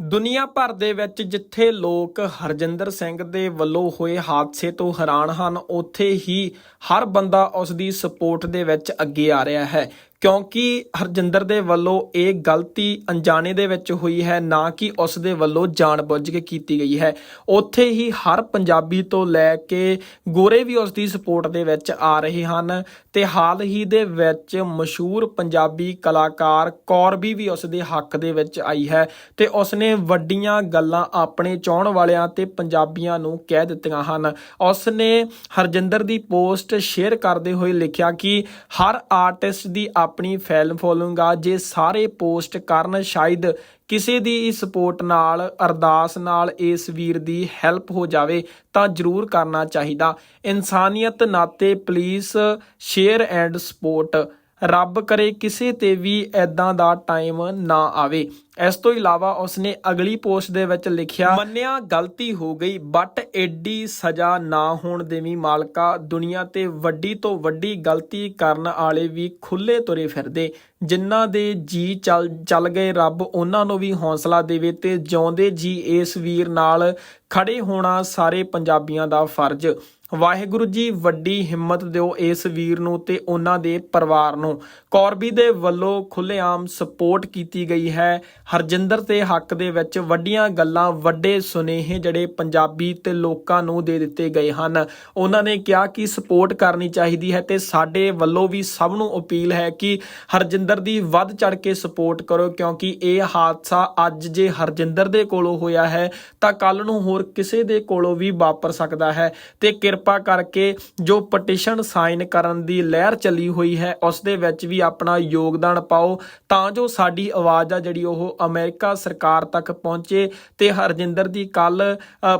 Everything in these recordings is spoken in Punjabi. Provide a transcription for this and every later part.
ਦੁਨੀਆ ਭਰ ਦੇ ਵਿੱਚ ਜਿੱਥੇ ਲੋਕ ਹਰਜਿੰਦਰ ਸਿੰਘ ਦੇ ਵੱਲੋਂ ਹੋਏ ਹਾਦਸੇ ਤੋਂ ਹੈਰਾਨ ਹਨ, ਉੱਥੇ ਹੀ ਹਰ ਬੰਦਾ ਉਸ ਦੀ ਸਪੋਰਟ ਦੇ ਵਿੱਚ ਅੱਗੇ ਆ ਰਿਹਾ ਹੈ। ਕਿਉਂਕਿ ਹਰਜਿੰਦਰ ਦੇ ਵੱਲੋਂ ਇਹ ਗਲਤੀ ਅਣਜਾਣੇ ਦੇ ਵਿੱਚ ਹੋਈ ਹੈ, ਨਾ ਕਿ ਉਸ ਦੇ ਵੱਲੋਂ ਜਾਣਬੁੱਝ ਕੇ ਕੀਤੀ ਗਈ ਹੈ। ਉੱਥੇ ਹੀ ਹਰ ਪੰਜਾਬੀ ਤੋਂ ਲੈ ਕੇ ਗੋਰੇ ਵੀ ਉਸ ਦੀ ਸਪੋਰਟ ਦੇ ਵਿੱਚ ਆ ਰਹੇ ਹਨ ਤੇ ਹਾਲ ਹੀ ਦੇ ਵਿੱਚ ਮਸ਼ਹੂਰ ਪੰਜਾਬੀ ਕਲਾਕਾਰ ਕੌਰਬੀ ਵੀ ਉਸ ਦੇ ਹੱਕ ਦੇ ਵਿੱਚ ਆਈ ਹੈ ਤੇ ਉਸ ਨੇ ਵੱਡੀਆਂ ਗੱਲਾਂ ਆਪਣੇ ਚਾਹਣ ਵਾਲਿਆਂ ਤੇ ਪੰਜਾਬੀਆਂ ਨੂੰ ਕਹਿ ਦਿੱਤੀਆਂ ਹਨ। ਉਸ ਨੇ ਹਰਜਿੰਦਰ ਦੀ ਪੋਸਟ ਸ਼ੇਅਰ ਕਰਦੇ ਹੋਏ ਲਿਖਿਆ ਕਿ ਹਰ ਆਰਟਿਸਟ ਦੀ ਆਪਣੀ ਫੈਲਮ ਫੋਲੋਇੰਗ ਆ ਜੇ ਸਾਰੇ ਪੋਸਟ ਕਰਨ ਸ਼ਾਇਦ ਕਿਸੇ ਦੀ ਸਪੋਰਟ ਨਾਲ, ਅਰਦਾਸ ਨਾਲ ਇਸ ਵੀਰ ਦੀ ਹੈਲਪ ਹੋ ਜਾਵੇ, ਤਾਂ ਜਰੂਰ ਕਰਨਾ ਚਾਹੀਦਾ। ਇਨਸਾਨੀਅਤ ਨਾਤੇ ਪਲੀਜ਼ ਸ਼ੇਅਰ ਐਂਡ ਸਪੋਰਟ ਰੱਬ ਕਰੇ ਕਿਸੇ ਤੇ ਵੀ ਐਦਾਂ ਦਾ ਟਾਈਮ ਨਾ ਆਵੇ। ਇਸ ਤੋਂ ਇਲਾਵਾ ਉਸਨੇ ਅਗਲੀ ਪੋਸਟ ਦੇ ਵਿੱਚ ਲਿਖਿਆ, ਮੰਨਿਆ ਗਲਤੀ ਹੋ ਗਈ, ਬਟ ਐਡੀ ਸਜ਼ਾ ਨਾ ਹੋਣ ਦੇਵੀ ਮਾਲਕਾ, ਦੁਨੀਆ ਤੇ ਵੱਡੀ ਤੋਂ ਵੱਡੀ ਗਲਤੀ ਕਰਨ ਵਾਲੇ ਵੀ ਖੁੱਲੇ ਤੁਰੇ ਫਿਰਦੇ। ਜਿਨ੍ਹਾਂ ਦੇ ਜੀ ਚੱਲ ਚੱਲ ਗਏ ਰੱਬ, ਉਹਨਾਂ ਨੂੰ ਵੀ ਹੌਸਲਾ ਦੇਵੇ ਤੇ ਜਿਉਂਦੇ ਜੀ ਇਸ ਵੀਰ ਨਾਲ ਖੜੇ ਹੋਣਾ ਸਾਰੇ ਪੰਜਾਬੀਆਂ ਦਾ ਫਰਜ਼। ਵਾਹਿਗੁਰੂ ਜੀ, ਵੱਡੀ ਹਿੰਮਤ ਦਿਓ ਇਸ ਵੀਰ ਨੂੰ ਤੇ ਉਹਨਾਂ ਦੇ ਪਰਿਵਾਰ ਨੂੰ। ਕੌਰਬੀ ਦੇ ਵੱਲੋਂ ਖੁੱਲੇਆਮ ਸਪੋਰਟ ਕੀਤੀ ਗਈ ਹੈ। ਹਰਜਿੰਦਰ ਤੇ ਹੱਕ ਦੇ ਵਿੱਚ ਵੱਡੀਆਂ ਗੱਲਾਂ ਵੱਡੇ ਸੁਨੇਹੇ ਜਿਹੜੇ ਪੰਜਾਬੀ ਤੇ ਲੋਕਾਂ ਨੂੰ ਦੇ ਦਿੱਤੇ ਗਏ ਹਨ। ਉਹਨਾਂ ਨੇ ਕਿਹਾ ਕਿ ਸਪੋਰਟ ਕਰਨੀ ਚਾਹੀਦੀ ਹੈ ਤੇ ਸਾਡੇ ਵੱਲੋਂ ਵੀ ਸਭ ਨੂੰ ਅਪੀਲ ਹੈ ਕਿ ਹਰਜਿੰਦਰ ਦੀ ਵੱਧ ਚੜ ਕੇ ਸਪੋਰਟ ਕਰੋ, ਕਿਉਂਕਿ ਇਹ ਹਾਦਸਾ ਅੱਜ ਜੇ ਹਰਜਿੰਦਰ ਦੇ ਕੋਲੋਂ ਹੋਇਆ ਹੈ, ਤਾਂ ਕੱਲ ਨੂੰ ਹੋਰ ਕਿਸੇ ਦੇ ਕੋਲੋਂ ਵੀ ਵਾਪਰ ਸਕਦਾ ਹੈ। ਤੇ ਕਿਰਪਾ ਕਰਕੇ ਜੋ ਪਟੀਸ਼ਨ ਸਾਈਨ ਕਰਨ ਦੀ ਲਹਿਰ ਚੱਲੀ ਹੋਈ ਹੈ, ਉਸ ਦੇ ਵਿੱਚ ਵੀ ਆਪਣਾ ਯੋਗਦਾਨ ਪਾਓ, ਤਾਂ ਜੋ ਸਾਡੀ ਆਵਾਜ਼ ਆ ਜਿਹੜੀ ਉਹ ਅਮਰੀਕਾ ਸਰਕਾਰ ਤੱਕ ਪਹੁੰਚੇ ਤੇ ਹਰਜਿੰਦਰ ਦੀ ਕੱਲ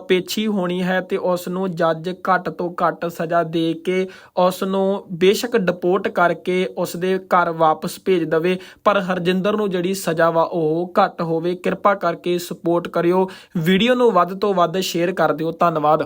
ਪੇਛੀ ਹੋਣੀ ਹੈ ਤੇ ਉਸ ਨੂੰ ਜੱਜ ਘੱਟ ਤੋਂ ਘੱਟ ਸਜ਼ਾ ਦੇ ਕੇ ਉਸ ਨੂੰ ਬੇਸ਼ੱਕ ਡਿਪੋਰਟ ਕਰਕੇ ਉਸ ਦੇ ਘਰ ਵਾਪਸ ਭੇਜ ਦਵੇ। ਪਰ ਹਰਜਿੰਦਰ ਨੂੰ ਜਿਹੜੀ ਸਜ਼ਾ ਵਾ ਉਹ ਘੱਟ ਹੋਵੇ। ਕਿਰਪਾ ਕਰਕੇ ਸਪੋਰਟ ਕਰਿਓ। ਵੀਡੀਓ ਨੂੰ ਵੱਧ ਤੋਂ ਵੱਧ ਸ਼ੇਅਰ ਕਰ ਦਿਓ। ਧੰਨਵਾਦ।